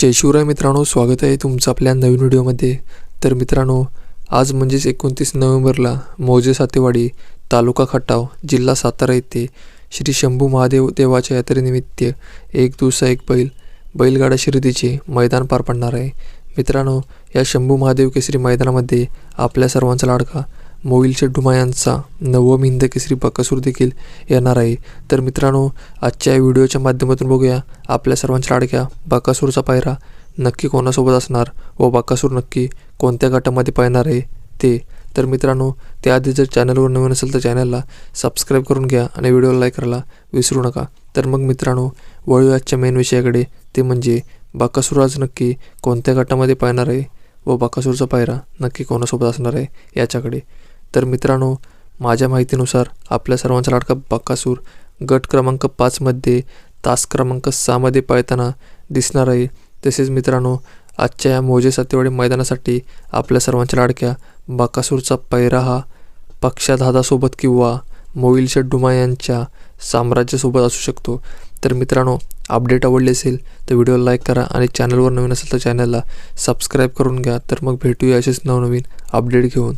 जय शिवराय मित्रांनो स्वागत आहे तुमचं आपल्या नवीन व्हिडिओमध्ये. तर मित्रांनो आज म्हणजेच एकोणतीस नोव्हेंबरला मौजे सातेवाडी तालुका खटाव जिल्हा सातारा येथे श्री शंभू महादेव देवाच्या यात्रेनिमित्त एक दिवसा एक बैल बैलगाडा शर्यतीचे मैदान पार पडणार आहे. मित्रांनो या शंभू महादेव केसरी मैदानामध्ये आपल्या सर्वांचा लाडका मोईलच्या डुमायांचा नवम हिंद केसरी बकासूर देखील येणार आहे. तर मित्रांनो आजच्या व्हिडिओच्या माध्यमातून बघूया आपल्या सर्वांच्या लाडक्या बकासूरचा पायरा नक्की कोणासोबत असणार व बकासूर नक्की कोणत्या गटामध्ये पाहणार आहे ते. तर मित्रांनो त्याआधी जर चॅनलवर नवीन असेल तर चॅनलला सबस्क्राईब करून घ्या आणि व्हिडिओला लाईक करायला विसरू नका. तर मग मित्रांनो वळू आजच्या मेन विषयाकडे. ते म्हणजे बकासूर आज नक्की कोणत्या गटामध्ये पाहणार आहे व बकासूरचा पायरा नक्की कोणासोबत असणार आहे याच्याकडे. तर मित्रांनो माझ्या माहितीनुसार आपल्या सर्वांचा लाडका बकासूर गट क्रमांक पाचमध्ये तास क्रमांक सहामध्ये पाळताना दिसणार आहे. तसेच मित्रांनो आजच्या या मोजे सातेवाडी मैदानासाठी आपल्या सर्वांच्या लाडक्या बाकासूरचा पैरा हा पक्षाधादासोबत किंवा मोईलच्या डुमा यांच्या साम्राज्यासोबत असू शकतो. तर मित्रांनो अपडेट आवडले असेल तर व्हिडिओला लाईक करा आणि चॅनलवर नवीन असेल तर चॅनलला सबस्क्राईब करून घ्या. तर मग भेटूया असेच नवनवीन अपडेट घेऊन.